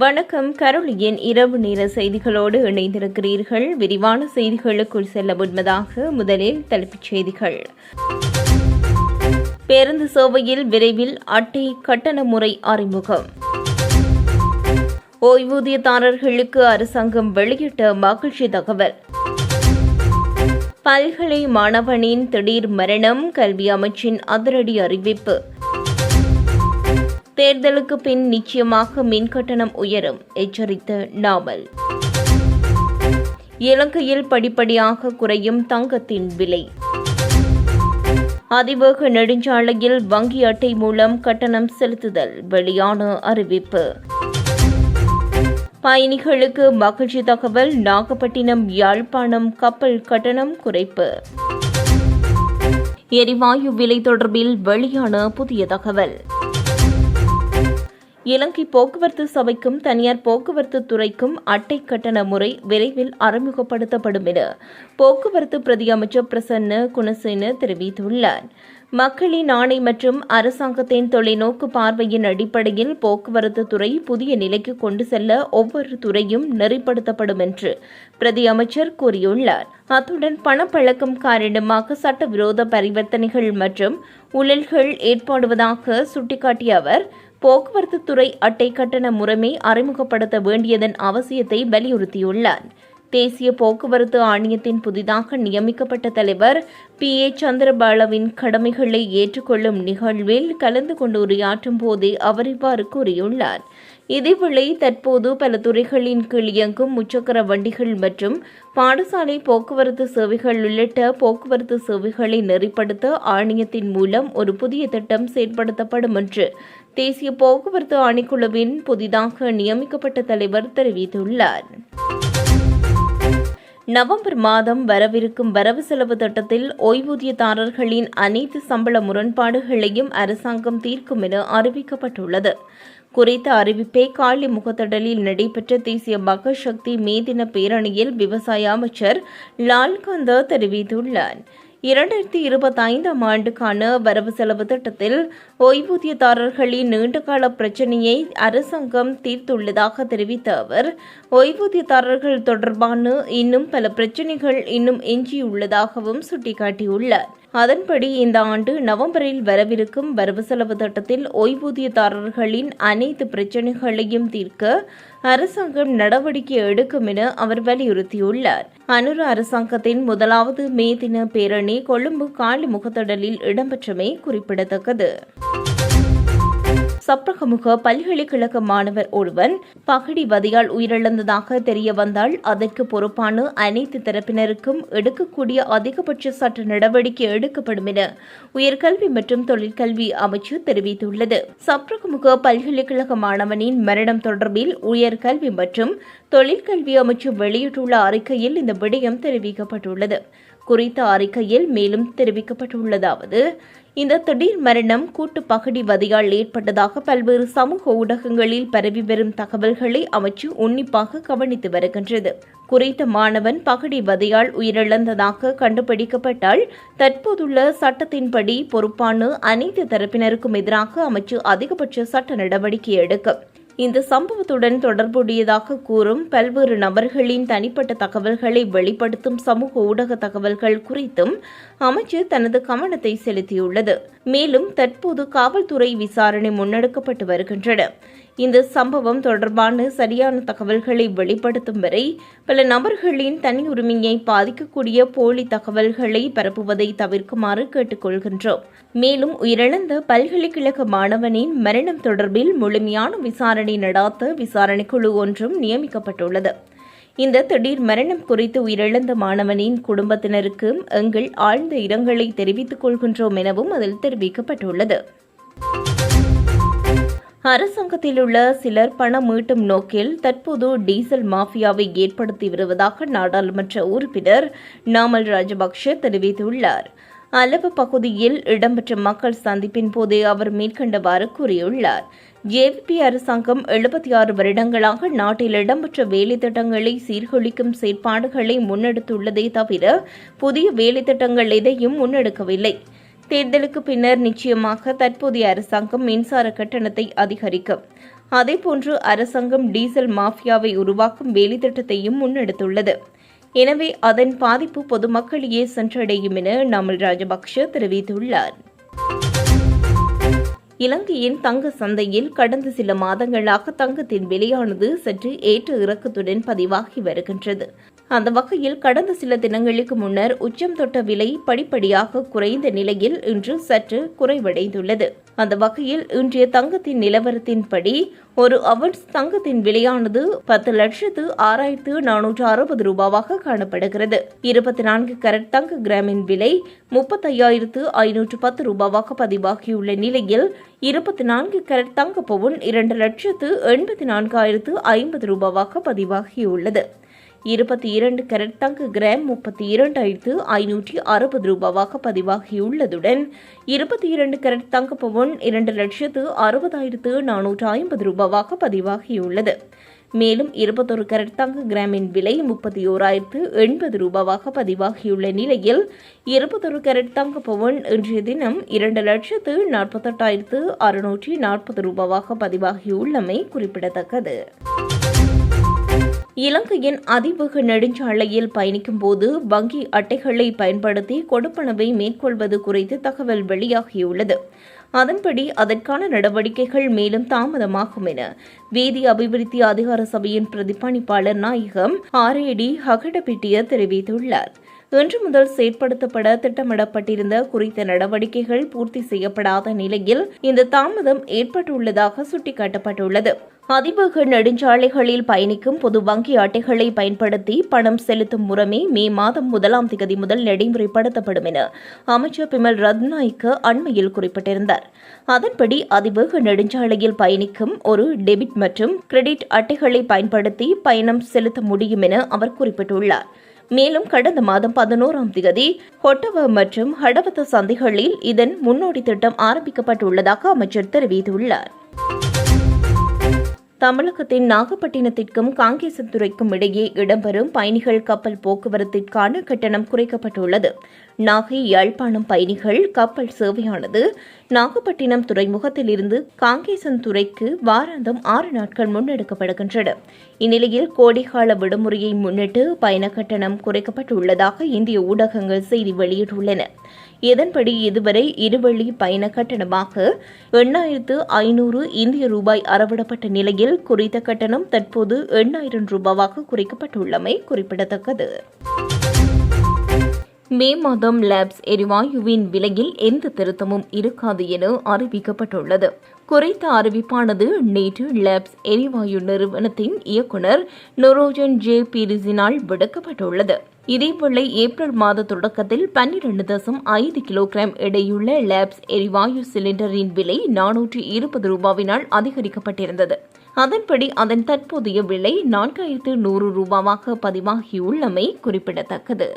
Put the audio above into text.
வணக்கம். கரோலியின் இரவு நேர செய்திகளோடு இணைந்திருக்கிறீர்கள். விரிவான செய்திகளுக்குள் செல்ல முன்பதாக முதலில் தலைப்புச் செய்திகள். பேருந்து சேவையில் விரைவில் அட்டை கட்டண முறை அறிமுகம். ஓய்வூதியதாரர்களுக்கு அரசாங்கம் வெளியிட்ட மகிழ்ச்சி தகவல். பல்கலை மாணவனின் திடீர் மரணம் கல்வி அமைச்சின் அதிரடி அறிவிப்பு. தேர்தலுக்கு பின் நிச்சயமாக மின் கட்டணம் உயரும் எச்சரித்த நாமல். இலங்கையில் படிப்படியாக குறையும் தங்கத்தின் விலை. அதிவேக நெடுஞ்சாலையில் வங்கி அட்டை மூலம் கட்டணம் செலுத்துதல் வெளியான அறிவிப்பு. பயணிகளுக்கு மகிழ்ச்சி தகவல் நாகப்பட்டினம் யாழ்ப்பாணம் கப்பல் கட்டணம் குறைப்பு. எரிவாயு விலை தொடர்பில் வெளியான புதிய தகவல். இலங்கை போக்குவரத்து சபைக்கும் தனியார் போக்குவரத்து துறைக்கும் அட்டை கட்டண முறை விரைவில் அறிமுகப்படுத்தப்படும் என போக்குவரத்து பிரதி அமைச்சர் பிரசன்ன குணசேன தெரிவித்துள்ளார். மக்களின் ஆணை மற்றும் அரசாங்கத்தின் தொலைநோக்கு பார்வையின் அடிப்படையில் போக்குவரத்து துறை புதிய நிலைக்கு கொண்டு செல்ல ஒவ்வொரு துறையும் நெறிப்படுத்தப்படும் என்று பிரதி அமைச்சர் கூறியுள்ளார். அத்துடன் பணப்பழக்கம் காரணமாக சட்டவிரோத பரிவர்த்தனைகள் மற்றும் ஊழல்கள் ஏற்படுவதாக சுட்டிக்காட்டிய அவர் போக்குவரத்து துறை அட்டை கட்டண முறைமை அறிமுகப்படுத்த வேண்டியதன் அவசியத்தை வலியுறுத்தியுள்ளார். தேசிய போக்குவரத்து ஆணையத்தின் புதிதாக நியமிக்கப்பட்ட தலைவர் பி. ஏ. சந்திரபாலவின் கடமைகளை ஏற்றுக்கொள்ளும் நிகழ்வில் கலந்து கொண்டு உரையாற்றும் போதே அவர் இவ்வாறு கூறியுள்ளார். இதேவேளை தற்போது பல துறைகளின் கீழ் இயங்கும் முச்சக்கர வண்டிகள் மற்றும் பாடசாலை போக்குவரத்து சேவைகள் உள்ளிட்ட போக்குவரத்து சேவைகளை நெறிப்படுத்த ஆணையத்தின் மூலம் ஒரு புதிய திட்டம் செயற்படுத்தப்படும் என்று தேசிய போக்குவரத்து ஆணைக்குழுவின் புதிதாக நியமிக்கப்பட்ட தலைவர் தெரிவித்துள்ளார். நவம்பர் மாதம் வரவிருக்கும் வரவு செலவு திட்டத்தில் ஓய்வூதியதாரர்களின் அனைத்து சம்பள முரண்பாடுகளையும் அரசாங்கம் தீர்க்கும் என அறிவிக்கப்பட்டுள்ளது. குறித்த அறிவிப்பை காலி முகத்தடலில் நடைபெற்ற தேசிய மகசக்தி சக்தி மேதின பேரணியில் விவசாய அமைச்சர் லால்காந்தா தெரிவித்துள்ளார். இரண்டாயிரத்தி இருபத்தைந்தாம் ஆண்டுக்கான வரவு செலவு திட்டத்தில் ஓய்வூதியதாரர்களின் நீண்டகால பிரச்சினையை அரசாங்கம் தீர்த்துள்ளதாக தெரிவித்த அவர் ஓய்வூதியதாரர்கள் தொடர்பான இன்னும் பல பிரச்சினைகள் இன்னும் எஞ்சியுள்ளதாகவும் சுட்டிக்காட்டியுள்ளார். அதன்படி இந்த ஆண்டு நவம்பரில் வரவிருக்கும் வரவு செலவு திட்டத்தில் ஓய்வூதியதாரர்களின் அனைத்து பிரச்சினைகளையும் தீர்க்க அரசாங்கம் நடவடிக்கை எடுக்கும் என அவர் வலியுறுத்தியுள்ளார். அனுர அரசாங்கத்தின் முதலாவது மே தின பேரணி கொழும்பு காலி முகத்தடலில் இடம்பெற்றமை குறிப்பிடத்தக்கது. சப்ரகமுக பல்கலைக்கழக மாணவர் ஒருவன் பகடி வதையால் உயிரிழந்ததாக தெரிய வந்தால் அதற்கு பொறுப்பான அனைத்து தரப்பினருக்கும் எடுக்கக்கூடிய அதிகபட்ச சட்ட நடவடிக்கை எடுக்கப்படும் என உயர்கல்வி மற்றும் தொழிற்கல்வி அமைச்சு தெரிவித்துள்ளது. சப்ரகமுக பல்கலைக்கழக மாணவனின் மரணம் தொடர்பில் உயர்கல்வி மற்றும் தொழிற்கல்வி அமைச்சு வெளியிட்டுள்ள அறிக்கையில் இந்த விடயம் தெரிவிக்கப்பட்டுள்ளது. குறித்த அறிக்கையில் மேலும் தெரிவிக்கப்பட்டுள்ளதாவது இந்த திடீர் மரணம் கூட்டு பகடி வதியால் ஏற்பட்டதாக பல்வேறு சமூக ஊடகங்களில் பரவி வரும் தகவல்களை அமைச்சு உன்னிப்பாக கவனித்து வருகின்றது. குறித்த மாணவன் பகடி வதையால் உயிரிழந்ததாக கண்டுபிடிக்கப்பட்டால் தற்போதுள்ள சட்டத்தின்படி பொறுப்பான அனைத்து தரப்பினருக்கும் எதிராக அமைச்சு அதிகபட்ச சட்ட நடவடிக்கை எடுக்கும். இந்த சம்பவத்துடன் தொடர்புடையதாக கூறும் பல்வேறு நபர்களின் தனிப்பட்ட தகவல்களை வெளிப்படுத்தும் சமூக ஊடக தகவல்கள் குறித்தும் அமைச்சர் தனது கவனத்தை செலுத்தியுள்ளது. மேலும் தற்போது காவல்துறை விசாரணை முன்னெடுக்கப்பட்டு வருகின்றன. இந்த சம்பவம் தொடர்பான சரியான தகவல்களை வெளிப்படுத்தும் வரை பல நபர்களின் தனி உரிமையை பாதிக்கக்கூடிய போலி தகவல்களை பரப்புவதை தவிர்க்குமாறு கேட்டுக்கொள்கின்றோம். மேலும் உயிரிழந்த பல்கலைக்கழக மாணவனின் மரணம் தொடர்பில் முழுமையான விசாரணை நடாத்த விசாரணைக்குழு ஒன்றும் நியமிக்கப்பட்டுள்ளது. இந்த திடீர் மரணம் குறித்து உயிரிழந்த மாணவனின் குடும்பத்தினருக்கு எங்கள் ஆழ்ந்த இரங்கலை தெரிவித்துக் கொள்கின்றோம் எனவும் அதில் தெரிவிக்கப்பட்டுள்ளது. அரசாங்கத்தில் உள்ள சிலர் பணம் மீட்டும் நோக்கில் தற்போது டீசல் மாஃபியாவை ஏற்படுத்தி வருவதாக நாடாளுமன்ற உறுப்பினர் நாமல் ராஜபக்ஷ தெரிவித்துள்ளார். அளவு பகுதியில் இடம்பெற்ற மக்கள் சந்திப்பின் போதே அவர் மேற்கண்டவாறு கூறியுள்ளார். ஜேவிபி அரசாங்கம் எழுபத்தி ஆறு வருடங்களாக நாட்டில் இடம்பெற்ற வேலைத்திட்டங்களை சீர்குலைக்கும் செயற்பாடுகளை முன்னெடுத்துள்ளதே தவிர புதிய வேலைத்திட்டங்கள் எதையும் முன்னெடுக்கவில்லை. தேர்தலுக்கு பின்னர் நிச்சயமாக தற்போதைய அரசாங்கம் மின்சார கட்டணத்தை அதிகரிக்கும். அதேபோன்று அரசாங்கம் டீசல் மாஃபியாவை உருவாக்கும் வேலைத்திட்டத்தையும் முன்னெடுத்துள்ளது. எனவே அதன் பாதிப்பு பொதுமக்களையே சென்றடையும் என நாமல் ராஜபக்ஷ தெரிவித்துள்ளார். இலங்கையின் தங்க சந்தையில் கடந்த சில மாதங்களாக தங்கத்தின் விலையானது சற்று ஏற்ற இறக்கத்துடன் பதிவாகி வருகின்றது. அந்த வகையில் கடந்த சில தினங்களுக்கு முன்னர் உச்சம் தொட்ட விலை படிப்படியாக குறைந்த நிலையில் இன்று சற்று குறைவடைந்துள்ளது. அந்த வகையில் இன்றைய தங்கத்தின் நிலவரத்தின்படி ஒரு அவன்ஸ் தங்கத்தின் விலையானது பத்து லட்சத்து ஆறாயிரத்து நானூற்று அறுபது ரூபாவாக காணப்படுகிறது. இருபத்தி நான்கு கரட் தங்க கிராமின் விலை முப்பத்தையாயிரத்து ஐநூற்று பத்து ரூபாவாக பதிவாகியுள்ள நிலையில் இருபத்தி நான்கு கரட் தங்க பவுன் இரண்டு லட்சத்து எண்பத்தி நான்காயிரத்து ஐம்பது ரூபாவாக பதிவாகியுள்ளது. இருபத்தி இரண்டு கேரட் தங்க கிராம் முப்பத்தி இரண்டாயிரத்து ஐநூற்றி அறுபது ரூபாவாக பதிவாகியுள்ளதுடன் இருபத்தி இரண்டு கேரட் தங்க பவுன் இரண்டு லட்சத்து அறுபதாயிரத்து நானூற்று ஐம்பது ரூபாவாக பதிவாகியுள்ளது. மேலும் இருபத்தொரு கரட் தங்க கிராமின் விலை முப்பத்தி ஓராயிரத்து எண்பது ரூபாவாக பதிவாகியுள்ள நிலையில் இருபத்தொரு கரட் தங்க பவுன் இன்றைய தினம் இரண்டு லட்சத்து நாற்பத்தெட்டாயிரத்து அறுநூற்றி நாற்பது ரூபாவாக பதிவாகியுள்ளமை குறிப்பிடத்தக்கது. இலங்கையின் அதிவேக நெடுஞ்சாலையில் பயணிக்கும் போது வங்கி அட்டைகளை பயன்படுத்தி கொடுப்பனவை மேற்கொள்வது குறித்து தகவல் வெளியாகியுள்ளது. அதன்படி அதற்கான நடவடிக்கைகள் மேலும் தாமதமாகும் என வீதி அபிவிருத்தி அதிகார சபையின் பிரதிபலிப்பாளர் நாயகம் ஆர் ஏடி ஹகடபிட்டிய தெரிவித்துள்ளார். இன்று முதல் செயற்படுத்தப்பட திட்டமிடப்பட்டிருந்த குறித்த நடவடிக்கைகள் பூர்த்தி செய்யப்படாத நிலையில் இந்த தாமதம் ஏற்பட்டுள்ளதாக சுட்டிக்காட்டப்பட்டுள்ளது. அதிவேக நெடுஞ்சாலைகளில் பயணிக்கும் பொது வங்கி அட்டைகளை பயன்படுத்தி பணம் செலுத்தும் முறைமை மே மாதம் முதலாம் திகதி முதல் நடைமுறைப்படுத்தப்படும் என அமைச்சர் பிமல் ரத்நாய்க்கு அண்மையில் குறிப்பிட்டிருந்தார். அதன்படி அதிவேக நெடுஞ்சாலையில் பயணிக்கும் ஒரு டெபிட் மற்றும் கிரெடிட் அட்டைகளை பயன்படுத்தி பயணம் செலுத்த முடியும் என அவர் குறிப்பிட்டுள்ளார். மேலும் கடந்த மாதம் பதினோராம் தேதி ஹொட்டவ மற்றும் ஹடவத்த சந்தைகளில் இதன் முன்னோடி திட்டம் ஆரம்பிக்கப்பட்டுள்ளதாக அமைச்சர் தெரிவித்துள்ளார். தமிழகத்தின் நாகப்பட்டினத்திற்கும் காங்கேசத்துறைக்கும் இடையே இடம்பெறும் பயணிகள் கப்பல் போக்குவரத்திற்கான கட்டணம் குறைக்கப்பட்டுள்ளது. நாகை யாழ்ப்பாணம் பயணிகள் கப்பல் சேவையானது நாகப்பட்டினம் துறைமுகத்திலிருந்து காங்கேசன் துறைக்கு வாராந்தம் ஆறு நாட்கள் முன்னெடுக்கப்படுகின்றன இந்நிலையில் கோடைகால விடுமுறையை முன்னிட்டு பயண கட்டணம் குறைக்கப்பட்டுள்ளதாக இந்திய ஊடகங்கள் செய்தி வெளியிட்டுள்ளன. இதன்படி இதுவரை இருவழி பயண கட்டணமாக எண்ணாயிரத்து ஐநூறு இந்திய ரூபாய் அறவிடப்பட்ட நிலையில் குறித்த கட்டணம் தற்போது எண்ணாயிரம் ரூபாவாக குறைக்கப்பட்டுள்ளமை குறிப்பிடத்தக்கது. மே மாதம் லேப்ஸ் எரிவாயுவின் விலையில் எந்த திருத்தமும் இருக்காது என அறிவிக்கப்பட்டுள்ளது. குறைத்த அறிவிப்பானது நேற்று லேப்ஸ் எரிவாயு நிறுவனத்தின் இயக்குநர் நொரோஜன் ஜே பீரிஸினால் விடுக்கப்பட்டுள்ளது. இதேவேளை ஏப்ரல் மாத தொடக்கத்தில் பன்னிரண்டு தசம் ஐந்து கிலோகிராம் எடையுள்ள லேப்ஸ் எரிவாயு சிலிண்டரின் விலை நானூற்றி இருபது ரூபாவினால் அதிகரிக்கப்பட்டிருந்தது. அதன்படி அதன் தற்போதைய விலை நான்காயிரத்து நூறு ரூபாவாக பதிவாகியுள்ளமை குறிப்பிடத்தக்கது.